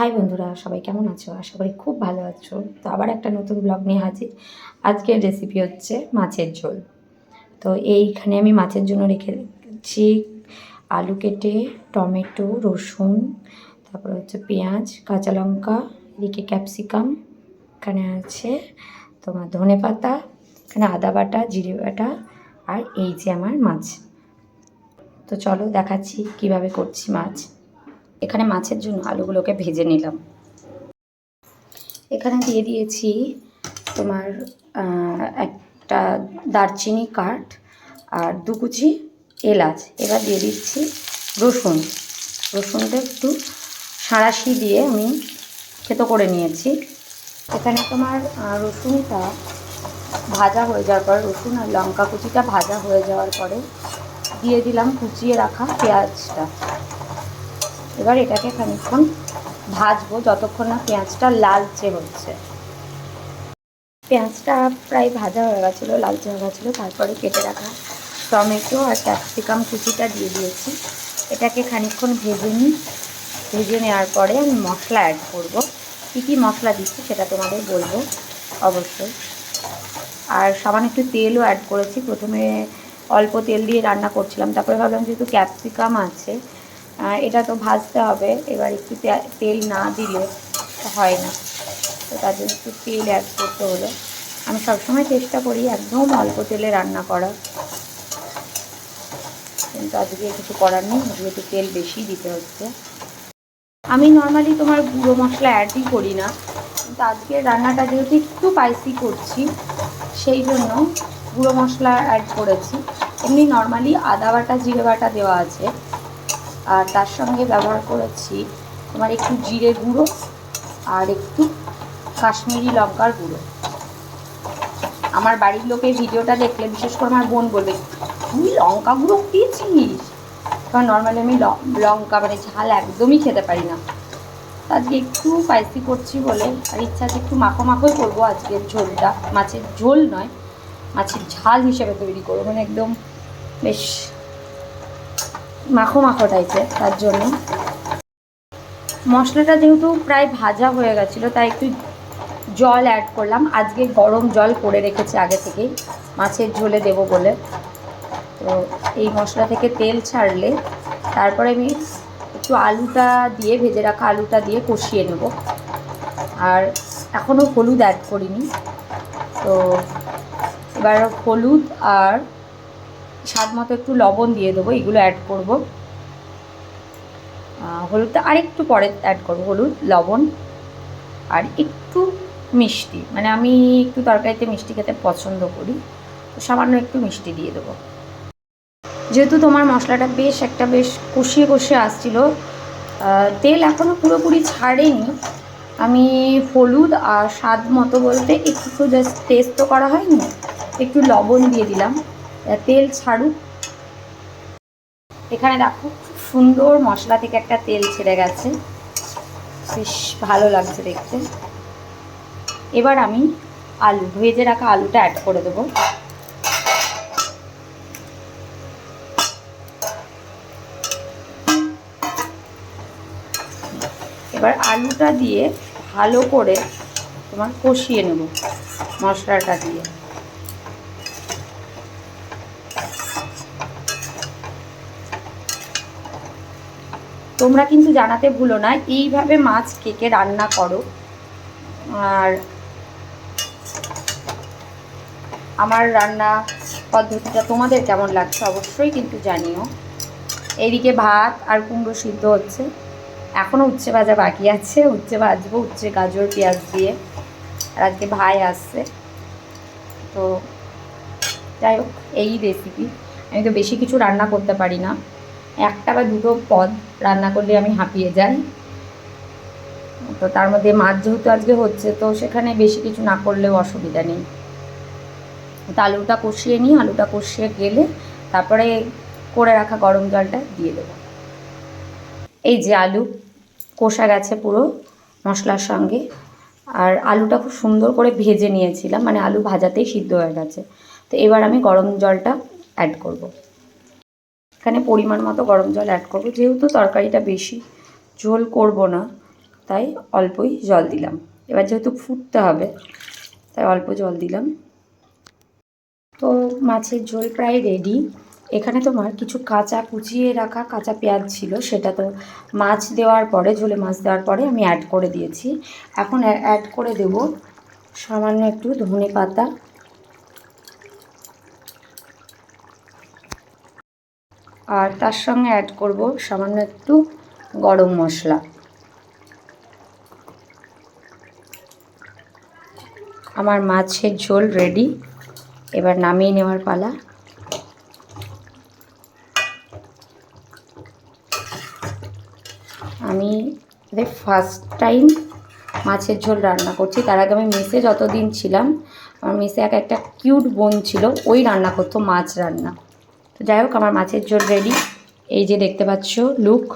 High বন্ধুরা, সবাই কেমন আছো? আশা করি খুব ভালো আছো। তো আবার একটা নতুন ব্লগ নিয়ে হাজির। আজকের রেসিপি হচ্ছে মাছের ঝোল। তো এইখানে আমি মাছের জন্য রেখেছি আলু কেটে, টমেটো, রসুন, তারপর হচ্ছে পেঁয়াজ, কাঁচা লঙ্কা, এদিকে ক্যাপসিকাম এখানে আছে তোমার ধনে পাতা, এখানে আদা বাটা, জিরে বাটা, আর এই যে আমার মাছ। তো চলো দেখাচ্ছি কীভাবে করছি মাছ। এখানে মাছের জন্য আলুগুলোকে ভেজে নিলাম। এখানে দিয়ে দিয়েছি তোমার একটা দারচিনি কাঠ আর দু কুচি এলাচ। এবার দিয়ে দিচ্ছি রসুন। রসুনটা একটু সাঁড়াশি দিয়ে আমি খেতো করে নিয়েছি। এখানে তোমার রসুনটা ভাজা হয়ে যাওয়ার পর, রসুন আর লঙ্কা কুচিটা ভাজা হয়ে যাওয়ার পরে দিয়ে দিলাম কুচিয়ে রাখা পেঁয়াজটা। এবার এটাকে খানিকক্ষণ ভাজবো যতক্ষণ না পেঁয়াজটা লালচে হচ্ছে। পেঁয়াজটা প্রায় ভাজা হয়ে গেছিল, লালচে হয়ে গেছিল, তারপরে কেটে রাখা টমেটো আর ক্যাপসিকাম কুচিটা দিয়ে দিয়েছি। এটাকে খানিকক্ষণ ভেজে নিই। ভেজে নেওয়ার পরে আমি মশলা অ্যাড করব। কী কী মশলা দিচ্ছি সেটা তোমাদের বলব অবশ্যই। আর সামান্য একটু তেলও অ্যাড করেছি। প্রথমে অল্প তেল দিয়ে রান্না করছিলাম, তারপরে ভাবলাম যেহেতু ক্যাপসিকাম আছে এটা তো ভাজতে হবে। এবার একটু তেল না দিলে হয় না। তো তার জন্য একটু তেল অ্যাড করতে হলো। আমি সবসময় চেষ্টা করি একদম অল্প তেলে রান্না করার। কিন্তু আজকে কিছু করার নেই একটু তেল বেশি দিতে হচ্ছে। আমি নর্মালি তোমার গুঁড়ো মশলা অ্যাডই করি না। কিন্তু আজকে রান্নাটা যেহেতু একটু স্পাইসি করছি, সেই জন্য গুঁড়ো মশলা অ্যাড করেছি। এমনি নর্মালি আদা বাটা, জিরে বাটা দেওয়া আছে। আর তার সঙ্গে ব্যবহার করেছি তোমার একটু জিরে গুঁড়ো আর একটু কাশ্মীরি লঙ্কার গুঁড়ো। আমার বাড়ির লোকে ভিডিওটা দেখলে, বিশেষ করে আমার বোন বলবে তুই লঙ্কা গুঁড়ো দিয়েছিস কারণ নর্মালি আমি লঙ্কা মানে ঝাল একদমই খেতে পারি না। আজকে একটু স্পাইসি করছি বলে, আর ইচ্ছা আছে একটু মাখো মাখোই করব আজকের ঝোলটা। মাছের ঝোল নয়, মাছের ঝাল হিসেবে তৈরি করব। মানে একদম বেশ মাখো মাখো টাইপের তার জন্য। মশলাটা যেহেতু প্রায় ভাজা হয়ে গেছিল, তাই একটু জল অ্যাড করলাম। আজকে গরম জল করে রেখেছি আগে থেকেই, মাছের ঝোলে দেবো বলে। তো এই মশলা থেকে তেল ছাড়লে, তারপরে আমি একটু আলুটা দিয়ে, ভেজে রাখা আলুটা দিয়ে কষিয়ে নেব। আর এখনও হলুদ অ্যাড করিনি। তো এবার হলুদ আর স্বাদ মতো একটু লবণ দিয়ে দেবো, এগুলো অ্যাড করব। হলুদটা আরেকটু পরে অ্যাড করব, হলুদ, লবণ আর একটু মিষ্টি। মানে আমি একটু তরকারিতে মিষ্টি খেতে পছন্দ করি সামান্য একটু মিষ্টি দিয়ে দেবো। যেহেতু তোমার মশলাটা বেশ একটা বেশ কষিয়ে কষিয়ে আসছিল তেল এখনও পুরোপুরি ছাড়েনি। আমি হলুদ আর স্বাদ মতো বলতে একটু জাস্ট টেস্ট তো করা হয়নি, একটু লবণ দিয়ে দিলাম। তেল ছাড়ুক এখানে দেখো সুন্দর মশলা থেকে একটা তেল ছেড়ে গেছে। বেশ ভালো লাগছে দেখতে। এবার আমি আলু, ভেজে রাখা আলুটা অ্যাড করে দেবো। এবার আলুটা দিয়ে ভালো করে তোমার কষিয়ে নেব মশলাটা দিয়ে। তোমরা কিন্তু জানাতে ভুলো না, এইভাবে মাছ কেকে রান্না করো। আর আমার রান্না পদ্ধতিটা তোমাদের কেমন লাগছে অবশ্যই কিন্তু জানিও। এইদিকে ভাত আর কুমড়ো সিদ্ধ হচ্ছে। এখনও উচ্ছে ভাজা বাকি আছে, উচ্ছে ভাজবো, উচ্ছে, গাজর, পেঁয়াজ দিয়ে। আর আজকে ভাই আসছে। তো যাই হোক, এই রেসিপি আমি তো বেশি কিছু রান্না করতে পারি না। একটা বা দুটো পদ রান্না করলে আমি হাঁপিয়ে যাই। তো তার মধ্যে মাছ যেহেতু আজকে হচ্ছে, তো সেখানে বেশি কিছু না করলেও অসুবিধা নেই। তো আলুটা কষিয়ে নিই, আলুটা কষিয়ে গেলে তারপরে করে রাখা গরম জলটা দিয়ে দেবো। এই যে আলু কষা গেছে পুরো মশলার সঙ্গে। আর আলুটা খুব সুন্দর করে ভেজে নিয়েছিলাম মানে আলু ভাজাতেই সিদ্ধ হয়ে গেছে। তো এবার আমি গরম জলটা অ্যাড করব। এখানে পরিমাণ মতো গরম জল অ্যাড করব। যেহেতু তরকারিটা বেশি, ঝোল করব না, তাই অল্পই জল দিলাম। এবার যেহেতু ফুটতে হবে, তাই অল্প জল দিলাম। তো মাছের ঝোল প্রায় রেডি এখানে তোমার কিছু কাঁচা কুচিয়ে রাখা কাঁচা পেঁয়াজ ছিল, সেটা তো মাছ দেওয়ার পরে, ঝোলে মাছ দেওয়ার পরে আমি অ্যাড করে দিয়েছি। এখন অ্যাড করে দেব সামান্য একটু ধনে পাতা আর তার সঙ্গে অ্যাড করব সামান্য একটু গরম মশলা। আমার মাছের ঝোল রেডি এবার নামিয়ে নেওয়ার পালা। আমি ফার্স্ট টাইম মাছের ঝোল রান্না করছি। তার আগে আমি মেসে যতদিন ছিলাম, আমার মেসে এক একটা কিউট বোন ছিল, ওই রান্না করতো, মাছ রান্না। তো যাই হোক, আমার মাছের ঝোল রেডি এই যে দেখতে পাচ্ছ লুক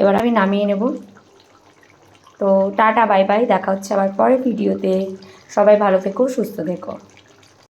এবার আমি নামিয়ে নেব। তো টাটা বাই বাই দেখা হচ্ছে আবার পরের ভিডিওতে সবাই ভালো থেকো, সুস্থ থেকো।